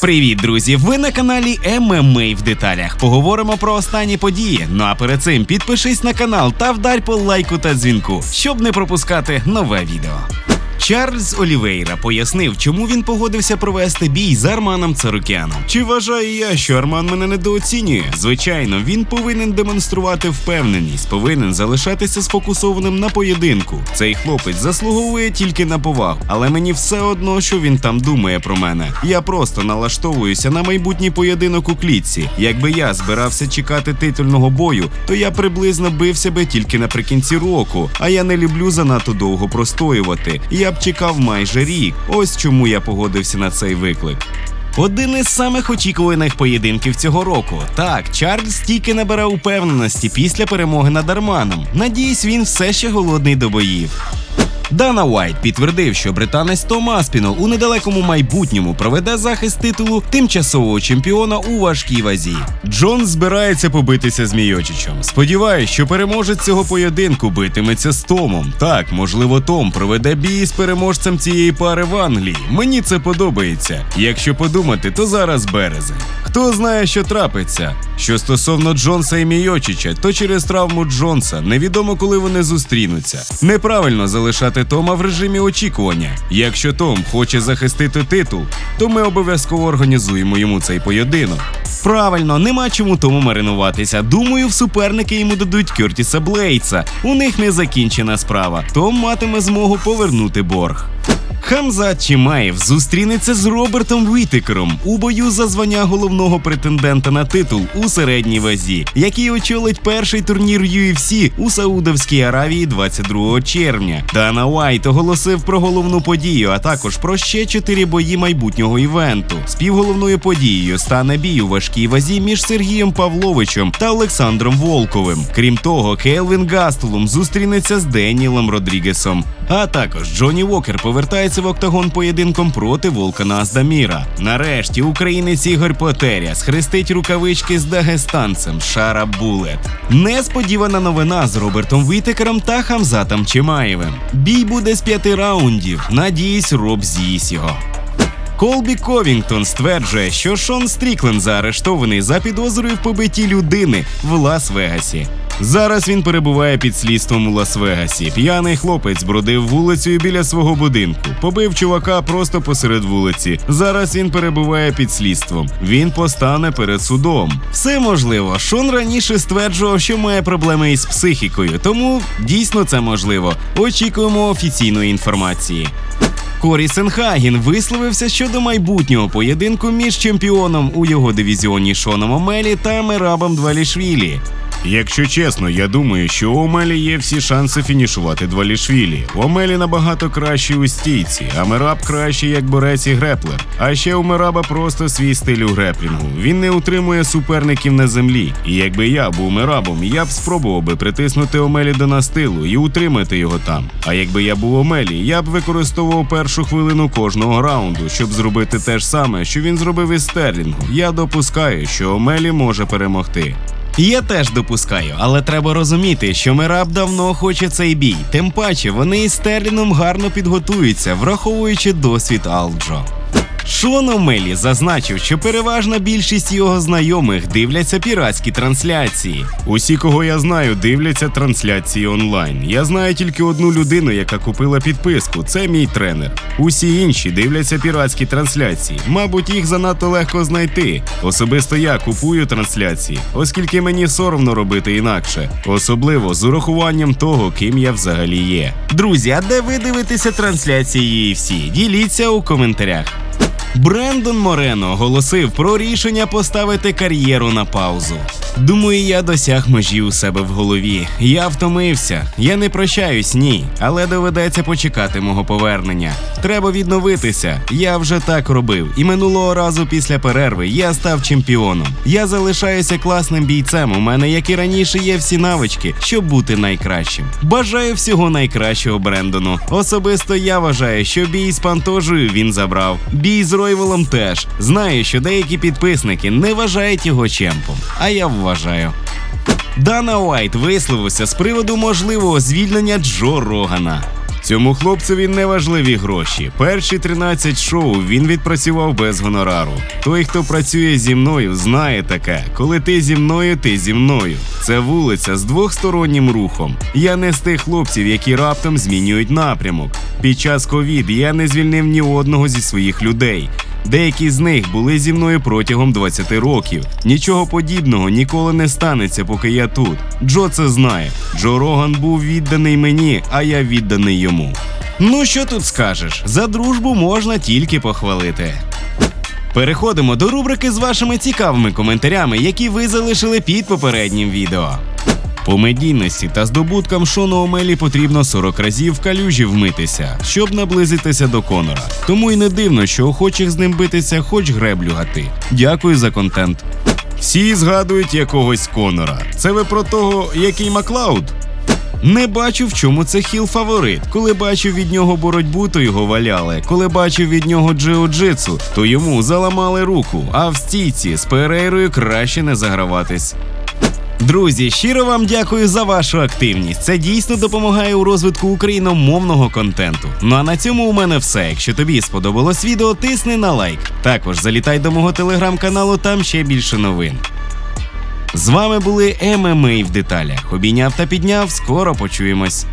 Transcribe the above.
Привіт, друзі! Ви на каналі ММА в деталях. Поговоримо про останні події. Ну а перед цим підпишись на канал та вдарь по лайку та дзвінку, щоб не пропускати нове відео. Чарльз Олівейра пояснив, чому він погодився провести бій з Арманом Царукяном. Чи вважаю я, що Арман мене недооцінює? Звичайно, він повинен демонструвати впевненість, повинен залишатися сфокусованим на поєдинку. Цей хлопець заслуговує тільки на повагу, але мені все одно, що він там думає про мене. Я просто налаштовуюся на майбутній поєдинок у клітці. Якби я збирався чекати титульного бою, то я приблизно бився би тільки наприкінці року. А я не люблю занадто довго простоювати. Я б чекав майже рік. Ось чому я погодився на цей виклик. Один із самих очікуваних поєдинків цього року. Так, Чарльз тільки набере упевненості після перемоги над Арманом. Надіюсь, він все ще голодний до боїв. Дана Уайт підтвердив, що британець Том Аспінол у недалекому майбутньому проведе захист титулу тимчасового чемпіона у важкій вазі. Джон збирається побитися з Мійочичем. Сподіваюсь, що переможець цього поєдинку битиметься з Томом. Так, можливо, Том проведе бій з переможцем цієї пари в Англії. Мені це подобається. Якщо подумати, то зараз березень. Хто знає, що трапиться? Що стосовно Джонса і Мійочича, то через травму Джонса невідомо, коли вони зустрінуться. Неправильно залишати Тома в режимі очікування. Якщо Том хоче захистити титул, то ми обов'язково організуємо йому цей поєдинок. Правильно, нема чому тому маринуватися. Думаю, в суперники йому дадуть Кюртіса Блейдса. У них не закінчена справа. Том матиме змогу повернути борг. Хамзат Чимаєв зустрінеться з Робертом Вітикером у бою за звання головного претендента на титул у середній вазі, який очолить перший турнір UFC у Саудовській Аравії 22 червня. Дана Уайт оголосив про головну подію, а також про ще чотири бої майбутнього івенту. Співголовною подією стане бій у важкій вазі між Сергієм Павловичем та Олександром Волковим. Крім того, Келвін Гастелум зустрінеться з Денілом Родрігесом. А також Джонні Вокер повертається в октагон поєдинком проти Волкана Аздаміра. Нарешті українець Ігор Потеря схрестить рукавички з дагестанцем Шара Булет. Несподівана новина з Робертом Вітекером та Хамзатом Чимаєвим. Бій буде з п'яти раундів. Надіюсь, Роб з'їсть його. Колбі Ковінгтон стверджує, що Шон Стріклен заарештований за підозрою в побитті людини в Лас-Вегасі. Зараз він перебуває під слідством у Лас-Вегасі. П'яний хлопець бродив вулицею біля свого будинку, побив чувака просто посеред вулиці. Зараз він перебуває під слідством. Він постане перед судом. Все можливо. Шон раніше стверджував, що має проблеми із психікою, тому дійсно це можливо. Очікуємо офіційної інформації. Корі Сенхаген висловився щодо майбутнього поєдинку між чемпіоном у його дивізіоні Шоном Омелі та Мерабом Двалішвілі. Якщо чесно, я думаю, що у Омелі є всі шанси фінішувати Двалішвілі. Омелі набагато кращий у стійці, а Мераб кращий як борець і греплер. А ще у Мераба просто свій стиль у греплінгу. Він не утримує суперників на землі. І якби я був Мерабом, я б спробував би притиснути Омелі до настилу і утримати його там. А якби я був Омелі, я б використовував першу хвилину кожного раунду, щоб зробити те ж саме, що він зробив із Стерлінгом. Я допускаю, що Омелі може перемогти. Я теж допускаю, але треба розуміти, що Мераб давно хоче цей бій. Тим паче вони із Стерліном гарно підготуються, враховуючи досвід Алджо. Шон Омелі зазначив, що переважна більшість його знайомих дивляться піратські трансляції. Усі, кого я знаю, дивляться трансляції онлайн. Я знаю тільки одну людину, яка купила підписку. Це мій тренер. Усі інші дивляться піратські трансляції. Мабуть, їх занадто легко знайти. Особисто я купую трансляції, оскільки мені соромно робити інакше, особливо з урахуванням того, ким я взагалі є. Друзі, а де ви дивитеся трансляції UFC? Діліться у коментарях. Брендон Морено оголосив про рішення поставити кар'єру на паузу. Думаю, я досяг межі у себе в голові. Я втомився. Я не прощаюсь, ні, але доведеться почекати мого повернення. Треба відновитися. Я вже так робив. І минулого разу після перерви я став чемпіоном. Я залишаюся класним бійцем. У мене, як і раніше, є всі навички, щоб бути найкращим. Бажаю всього найкращого Брендону. Особисто я вважаю, що бій з Пантожею він забрав. Бій з Ройвелом теж. Знаю, що деякі підписники не вважають його чемпом, а я вважаю. Дана Уайт висловився з приводу можливого звільнення Джо Рогана. Цьому хлопцеві не важливі гроші. Перші 13 шоу він відпрацював без гонорару. Той, хто працює зі мною, знає таке. Коли ти зі мною, ти зі мною. Це вулиця з двохстороннім рухом. Я не з тих хлопців, які раптом змінюють напрямок. Під час ковід я не звільнив ні одного зі своїх людей. Деякі з них були зі мною протягом 20 років. Нічого подібного ніколи не станеться, поки я тут. Джо це знає. Джо Роган був відданий мені, а я відданий йому. Ну що тут скажеш? За дружбу можна тільки похвалити. Переходимо до рубрики з вашими цікавими коментарями, які ви залишили під попереднім відео. По медійності та здобуткам Шону Омелі потрібно 40 разів в калюжі вмитися, щоб наблизитися до Конора. Тому й не дивно, що охочих з ним битися хоч греблю гати. Дякую за контент. Всі згадують якогось Конора. Це ви про того, який Маклауд? Не бачу, в чому це хіл фаворит. Коли бачив від нього боротьбу, то його валяли. Коли бачив від нього джиу-джитсу, то йому заламали руку. А в стійці з Перейрою краще не заграватись. Друзі, щиро вам дякую за вашу активність. Це дійсно допомагає у розвитку україномовного контенту. Ну а на цьому у мене все. Якщо тобі сподобалось відео, тисни на лайк. Також залітай до мого телеграм-каналу, там ще більше новин. З вами були ММА в деталях. Обійняв та підняв. Скоро почуємось.